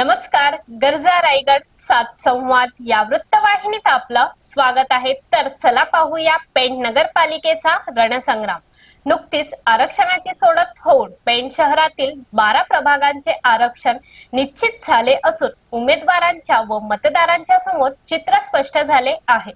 नमस्कार गरजा रायगड सात संवाद या वृत्तवाहिनीत आपलं स्वागत आहे. तर चला पाहूया पेंट नगरपालिकेचा रणसंग्राम. नुकतीच आरक्षणाची सोडत होऊन पेंट शहरातील बारा प्रभागांचे आरक्षण निश्चित झाले असून उमेदवारांच्या व मतदारांच्या समोर चित्र स्पष्ट झाले आहे.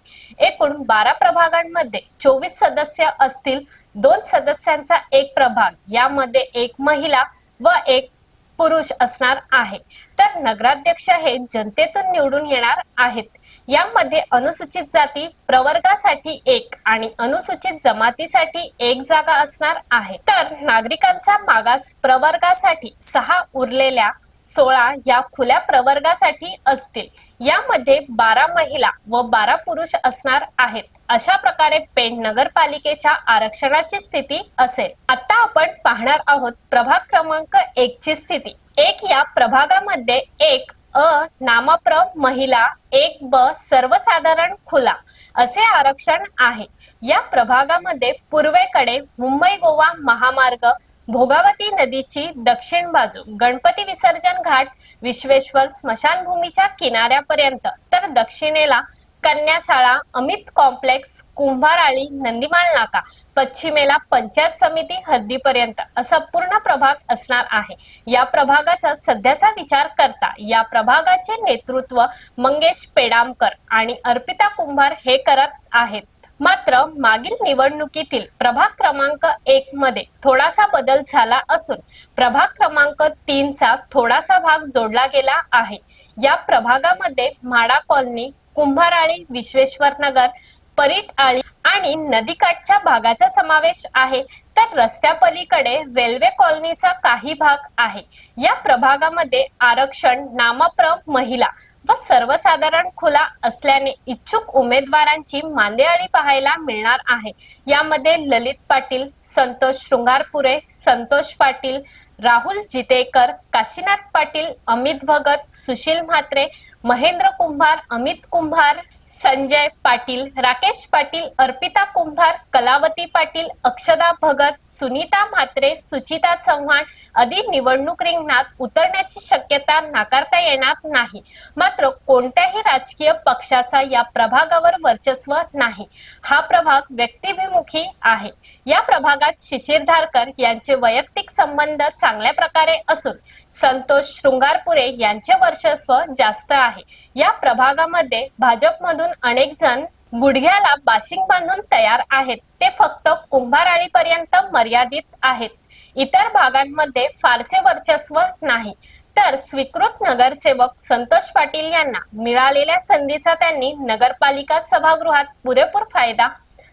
एकूण बारा प्रभागांमध्ये चोवीस सदस्य असतील. दोन सदस्यांचा एक प्रभाग यामध्ये एक महिला व एक पुरुष असणार आहे. तर नगराध्यक्ष हे जनतेतून निवडून येणार आहेत. यामध्ये अनुसूचित जाती प्रवर्गासाठी एक आणि अनुसूचित जमातीसाठी एक जागा असणार आहे. तर नागरिकांचा मागास प्रवर्गासाठी सहा उरलेल्या सोळा या खुल्या प्रवर्गासाठी असतील. यामध्ये बारा महिला व बारा पुरुष असणार आहेत. अशा प्रकारे पेण नगरपालिकेच्या आरक्षणाची स्थिती असेल. आता आपण पाहणार आहोत प्रभाग क्रमांक एक ची स्थिती. एक या प्रभागामध्ये एक अ नामप्र महिला एक ब सर्वसाधारण खुला असे आरक्षण आहे. या प्रभागामध्ये पूर्वेकडे मुंबई गोवा महामार्ग भोगावती नदीची दक्षिण बाजू गणपती विसर्जन घाट विश्वेश्वर स्मशानभूमीच्या किनाऱ्यापर्यंत तर दक्षिणेला कन्याशाळा अमित कॉम्प्लेक्स कुंभाराळी नंदीमाल नाका पश्चिमेला पंचायत समिती हद्दीपर्यंत असा पूर्ण प्रभाग असणार आहे. या प्रभागाचा सध्याचा विचार करता या प्रभागाचे नेतृत्व मंगेश पेडामकर आणि अर्पिता कुंभार हे करत आहेत. मात्र मागील निवडणुकीतील प्रभाग क्रमांक एक मध्ये थोडासा बदल झाला असून प्रभाग क्रमांक तीनचा थोडासा भाग जोडला गेला आहे. या प्रभागामध्ये म्हाडा कॉलनी कुंभाराळी विश्वेश्वर नगर परीट आळी आणि नदीकाठच्या भागाचा समावेश आहे. तर रस्त्यापलीकडे रेल्वे कॉलनीचा काही भाग आहे. या प्रभागामध्ये आरक्षण नामप्र महिला व सर्वसाधारण खुला असल्याने इच्छुक उमेदवारांची मांदेआळी पाहायला मिळणार आहे. यामध्ये ललित पाटील संतोष शृंगारपुरे संतोष पाटील राहुल जितेकर काशीनाथ पाटील अमित भगत सुशील म्हात्रे महेंद्र कुंभार अमित कुंभार संजय पाटील राकेश पाटील अर्पिता कुंभार कलावती पाटील अक्षदा भगत सुनीता म्हात्रे सुचिता चव्हाण आदी निवडणूक रिंगणात उतरण्याची शक्यता नाकारता येणार नाही. मात्र कोणत्याही राजकीय पक्षाचा या प्रभागावर वर्चस्व नाही. हा प्रभाग व्यक्तिभिमुखी आहे. या प्रभागात शिशिरधारकर यांचे वैयक्तिक संबंध चांगल्या प्रकारे असून संतोष शृंगारपुरे यांचे वर्चस्व जास्त आहे. या प्रभागामध्ये मधून अनेक जण गुडघ्याला बाशिंग बांधून तयार आहेत. ते फक्त कुंभाराळीपर्यंत मर्यादित आहेत. इतर भागांमध्ये फारसे वर्चस्व नाही. तर स्वीकृत नगरसेवक संतोष पाटील यांना मिळालेल्या संधीचा त्यांनी नगरपालिका सभागृहात पुरेपूर फायदा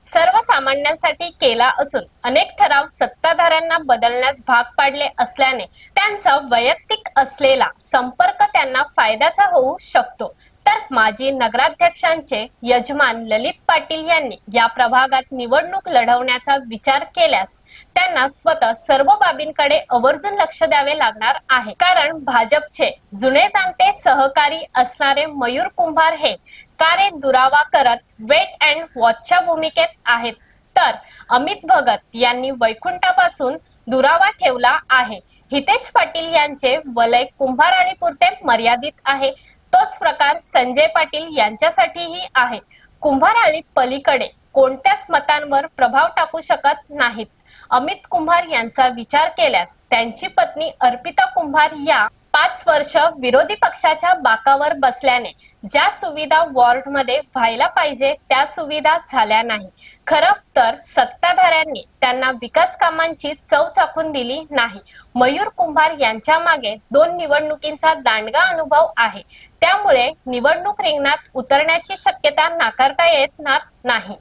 सर्वसामान्यांसाठी केला असून अनेक ठराव सत्ताधाऱ्यांना बदलण्यास भाग पाडले असल्याने त्यांचा वैयक्तिक असलेला संपर्क त्यांना फायद्याचा होऊ शकतो. तर माजी नगराध्यक्षांचे यजमान ललित पाटील यांनी या प्रभागात निवडणूक लढवण्याचा विचार केल्यास त्यांना स्वतः सर्व बाबींकडे आवर्जून लक्ष द्यावे लागणार आहे. कारण भाजपचे जुने जाणते सहकारी असणारे मयूर कुंभार हे कार्य दुरावा करत वेट अँड वॉचच्या भूमिकेत आहेत. तर अमित भगत यांनी वैकुंठापासून दुरावा ठेवला आहे. हितेश पाटील यांचे वलय कुंभाराळीपुरते मर्यादित आहे. तोच प्रकार संजय पाटील यांच्यासाठीही आहे. कुंभाराळी पलीकडे कोणत्याच मतांवर प्रभाव टाकू शकत नाहीत. अमित कुंभार यांचा विचार केल्यास त्यांची पत्नी अर्पिता कुंभार या पाच वर्ष विरोधी पक्षाच्या बाकावर बसल्याने ज्या सुविधा वॉर्डमध्ये व्हायला पाहिजे त्या सुविधा झाल्या नाही. खरं तर सत्ताधाऱ्यांनी त्यांना विकास कामांची चव चाखून दिली नाही. मयूर कुंभार यांच्या मागे दोन निवडणुकींचा दांडगा अनुभव आहे. त्यामुळे निवडणूक रिंगणात उतरण्याची शक्यता नाकारता येणार नाही.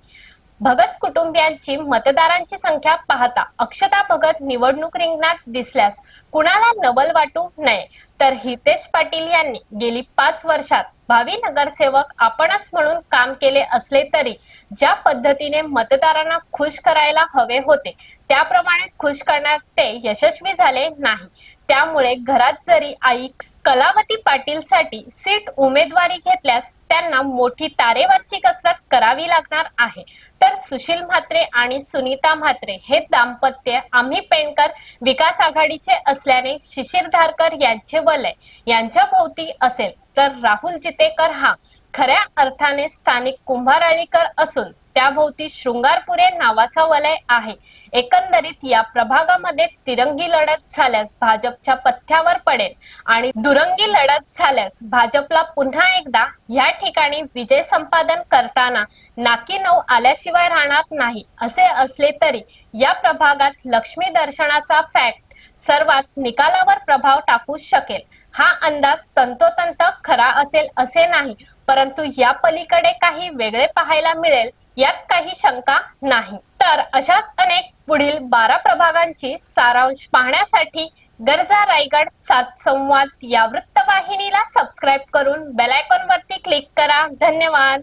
भगत कुटुंबियांची मतदारांची संख्या पाहता अक्षता भगत निवडणूक रिंगणात दिसल्यास कुणाला नवल वाटू नये? तर हितेश पाटील यांनी गेली पाच वर्षात भावी नगरसेवक आपणच म्हणून काम केले असले तरी ज्या पद्धतीने मतदारांना खुश करायला हवे होते त्याप्रमाणे खुश करण्यात ते यशस्वी झाले नाही. त्यामुळे घरात जरी आई कलावती पाटीलसाठी सीट उमेदवारी घेतल्यास त्यांना मोठी तारेवरची कसरत करावी लागणार आहे. तर सुशील म्हात्रे आणि सुनीता म्हात्रे हे दाम्पत्य आम्ही पेणकर विकास आघाडीचे असल्याने शिशिर धारकर यांचे वलय. यांच्या भोवती असेल तर राहुल जितेकर हा खऱ्या अर्थाने स्थानिक कुंभाराळीकर असून त्याभोवती शृंगारपुरे नावाचा वलय आहे. एकंदरीत या प्रभागामध्ये तिरंगी लढत झाल्यास भाजपच्या पथ्यावर पडेल आणि दुरंगी लढत झाल्यास भाजपला पुन्हा एकदा या ठिकाणी विजय संपादन करताना नाकी नऊ आल्याशिवाय राहणार नाही असे असले तरी या प्रभागात लक्ष्मी दर्शनाचा फॅक्ट सर्वात निकालावर प्रभाव टाकू शकेल. हा अंदाज तंतोतंत खरा असेल असे नाही परंतु या पलीकडे काही वेगळे पाहायला मिळेल यात काही शंका नाही. तर अशाच अनेक पुढील बारा प्रभागांची सारांश पाहण्यासाठी गरजा रायगड सात संवाद या वृत्तवाहिनीला सबस्क्राईब करून बेल आयकॉन वरती क्लिक करा. धन्यवाद.